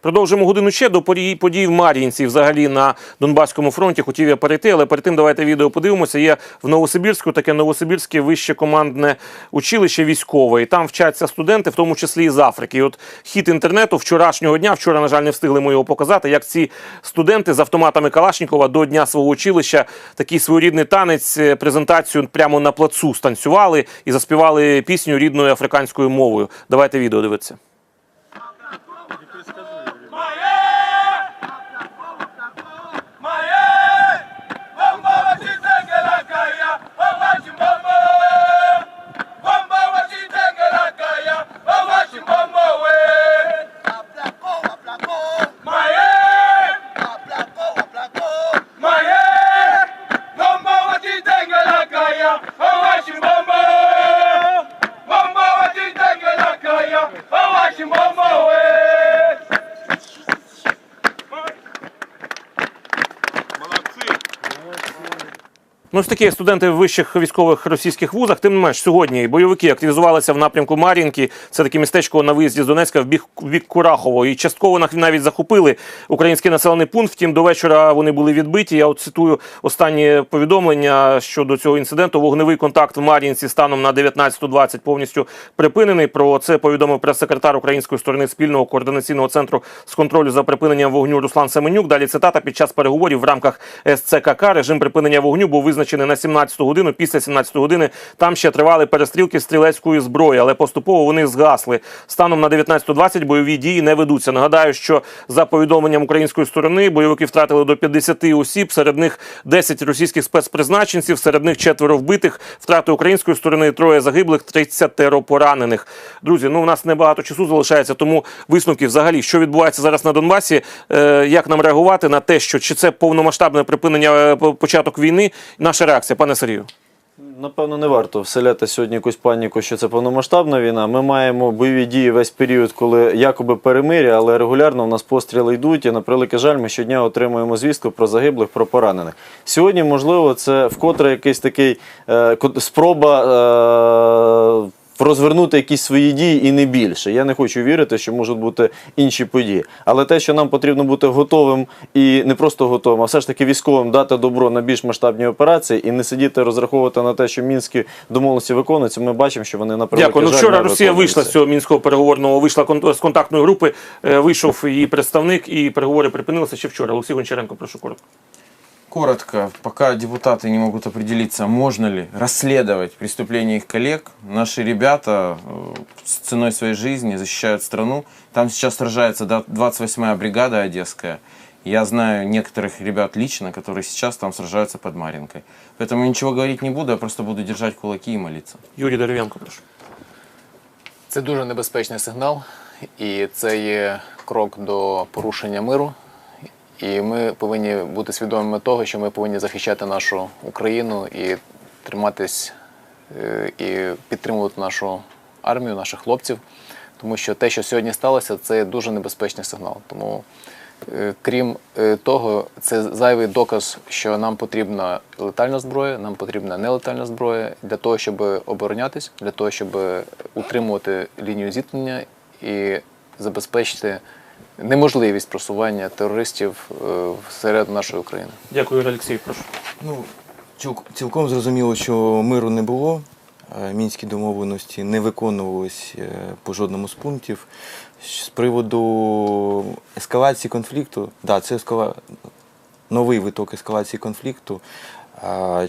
Продовжимо годину ще до подій, в Мар'їнці, взагалі на Донбаському фронті. Хотів я перейти, але перед тим давайте відео подивимося. Є в Новосибірську таке Новосибірське вище командне училище військове. І там вчаться студенти, в тому числі і з Африки. І от хід інтернету вчорашнього дня, вчора, на жаль, не встигли ми його показати, як ці студенти з автоматами Калашнікова до дня свого училища такий своєрідний танець, е, презентацію прямо на плацу станцювали і заспівали пісню рідною африканською мовою. Давайте відео дивитися. Ну, ось такі студенти в вищих військових російських вузах. Тим не менш, сьогодні бойовики активізувалися в напрямку Мар'їнки. Це таке містечко на виїзді з Донецька в бік, бік Курахово. І частково навіть захопили український населений пункт. Втім, до вечора вони були відбиті. Я от цитую останнє повідомлення щодо цього інциденту. Вогневий контакт в Мар'їнці станом на 19.20 повністю припинений. Про це повідомив прес-секретар української сторони спільного координаційного центру з контролю за припиненням вогню Руслан Семенюк. Далі цитата під час переговорів в рамках СЦКК режим припинення вогню був визначений на 17 годину. Після 17 години там ще тривали перестрілки стрілецької зброї, але поступово вони згасли. Станом на 19.20 бойові дії не ведуться. Нагадаю, що за повідомленням української сторони бойовики втратили до 50 осіб. Серед них 10 російських спецпризначенців, серед них четверо вбитих. Втрати української сторони троє загиблих, 30 поранених. Друзі, ну у нас небагато часу залишається, тому висновки взагалі, що відбувається зараз на Донбасі, е, як нам реагувати на те, що чи це повномасштабне припинення е, початок війни. Наша реакція, пане Сергію. Напевно, не варто вселяти сьогодні якусь паніку, що це повномасштабна війна. Ми маємо бойові дії весь період, коли якоби перемиря, але регулярно в нас постріли йдуть. І на превеликий жаль, ми щодня отримуємо звістку про загиблих, про поранених. Сьогодні, можливо, це вкотре якийсь такий е, спроба. Е, Розвернути якісь свої дії і не більше. Я не хочу вірити, що можуть бути інші події. Але те, що нам потрібно бути готовим і не просто готовим, а все ж таки військовим дати добро на більш масштабні операції і не сидіти розраховувати на те, що мінські домовленості виконуються. Ми бачимо, що вони на Дякую. Ну вчора Росія вийшла з цього мінського переговорного, вийшла з контактної групи. е, Вийшов її представник, і переговори припинилися ще вчора. Олексій Гончаренко, прошу коротко. Коротко, пока депутаты не могут определиться, можно ли расследовать преступления их коллег, наши ребята э, с ценой своей жизни защищают страну. Там сейчас сражается да- 28-я бригада Одесская. Я знаю некоторых ребят лично, которые сейчас там сражаются под Маринкой. Поэтому ничего говорить не буду, я просто буду держать кулаки и молиться. Юрій Дерев'янко, прошу. Це дуже небезпечний сигнал, і це є крок до порушення миру. І ми повинні бути свідомими того, що ми повинні захищати нашу Україну і триматись е, і підтримувати нашу армію, наших хлопців. Тому що те, що сьогодні сталося, це дуже небезпечний сигнал. Тому, е, крім е, того, це зайвий доказ, що нам потрібна летальна зброя, нам потрібна нелетальна зброя для того, щоб оборонятись, для того, щоб утримувати лінію зіткнення і забезпечити неможливість просування терористів е, всередину нашої України. Дякую, Юрій Олексій, прошу. Ну, цілком зрозуміло, що миру не було. Е, Мінські домовленості не виконувались е, по жодному з пунктів. З приводу ескалації конфлікту, да, це ескала... новий виток ескалації конфлікту.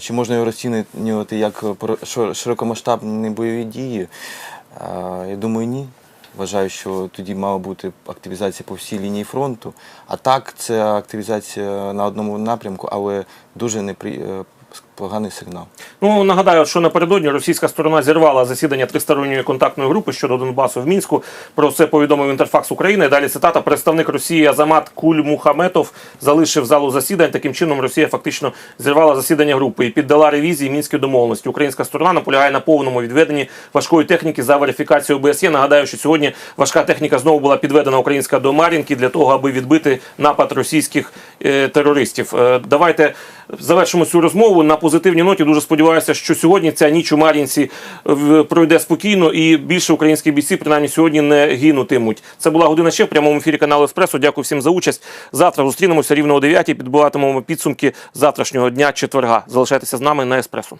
Чи можна його розцінювати як широкомасштабні бойові дії? Я думаю, ні. Вважаю, що тоді мала бути активізація по всій лінії фронту. А так, це активізація на одному напрямку, але дуже непри... поганий сигнал. Ну нагадаю, що напередодні російська сторона зірвала засідання тристоронньої контактної групи щодо Донбасу в мінську. Про це повідомив інтерфакс України. Далі цитата: представник Росії Азамат Куль-Мухаметов залишив залу засідань. Таким чином, Росія фактично зірвала засідання групи і піддала ревізії мінські домовленості. Українська сторона наполягає на повному відведенні важкої техніки за верифікацію ОБСЄ. Нагадаю, що сьогодні важка техніка знову була підведена українська до Мар'їнки для того, аби відбити напад російських терористів. Е, Давайте завершимо цю розмову на позитивній ноті. Дуже сподіваюся, що сьогодні ця ніч у Мар'їнці пройде спокійно і більше українські бійці, принаймні сьогодні, не гинутимуть. Це була година ще в прямому ефірі каналу Еспресо. Дякую всім за участь. Завтра зустрінемося рівно о 9 Підбиватимемо підсумки завтрашнього дня четверга. Залишайтеся з нами на Еспресо.